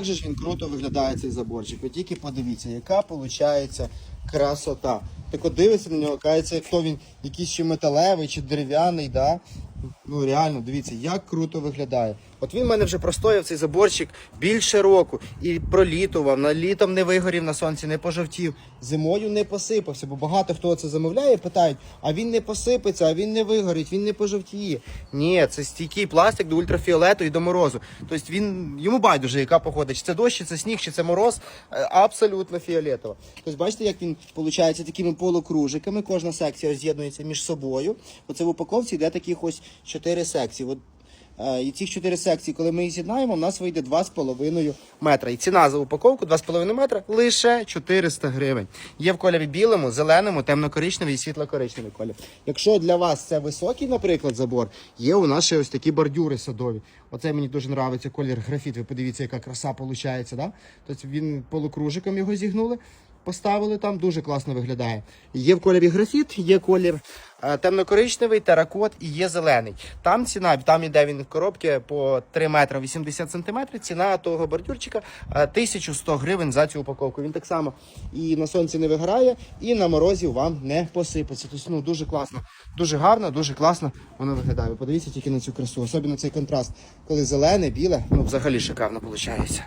Як же ж він круто виглядає цей заборчик? Ви тільки подивіться, яка виходить красота. Так от дивиться на нього, кається, хто він якийсь чи металевий, чи дерев'яний, да? Ну реально, дивіться, як круто виглядає. От він в мене вже простояв цей заборчик більше року і пролітував, на літом не вигорів на сонці, не пожовтів, зимою не посипався, бо багато хто це замовляє, питають, а він не посипеться, а він не вигорить, він не пожовтіє. Ні, це стійкий пластик до ультрафіолету і до морозу. Тобто він йому байдуже, яка погода, чи це дощ, чи це сніг, чи це мороз, е, абсолютно фіолетово. Тобто, бачите, як він виходить такими полукружиками, кожна секція з'єднується між собою. Оце в упаковці йде таких ось чотири секції. От Е, І ці чотири секції, коли ми їх з'єднаємо, у нас вийде 2,5 метра. І ціна за упаковку 2,5 метра лише 400 гривень. Є в кольорі білому, зеленому, темно-коричневий і світло-коричневий колір. Якщо для вас це високий, наприклад, забор, є у нас ще ось такі бордюри садові. Оце мені дуже подобається колір графіт. Ви подивіться, яка краса виходить. Да? Тобто він полукружиком його зігнули. Поставили там, дуже класно виглядає. Є в кольорі графіт, є колір е, темно-коричневий, теракот і є зелений. Там ціна, там іде він в коробці по 3 метри 80 сантиметрів. Ціна того бордюрчика е, 1100 гривень за цю упаковку. Він так само і на сонці не вигорає, і на морозі вам не посипеться. Тобто, ну дуже класно, дуже гарно, дуже класно воно виглядає. Подивіться тільки на цю красу, особливо цей контраст, коли зелене, біле, ну взагалі шикарно виходить.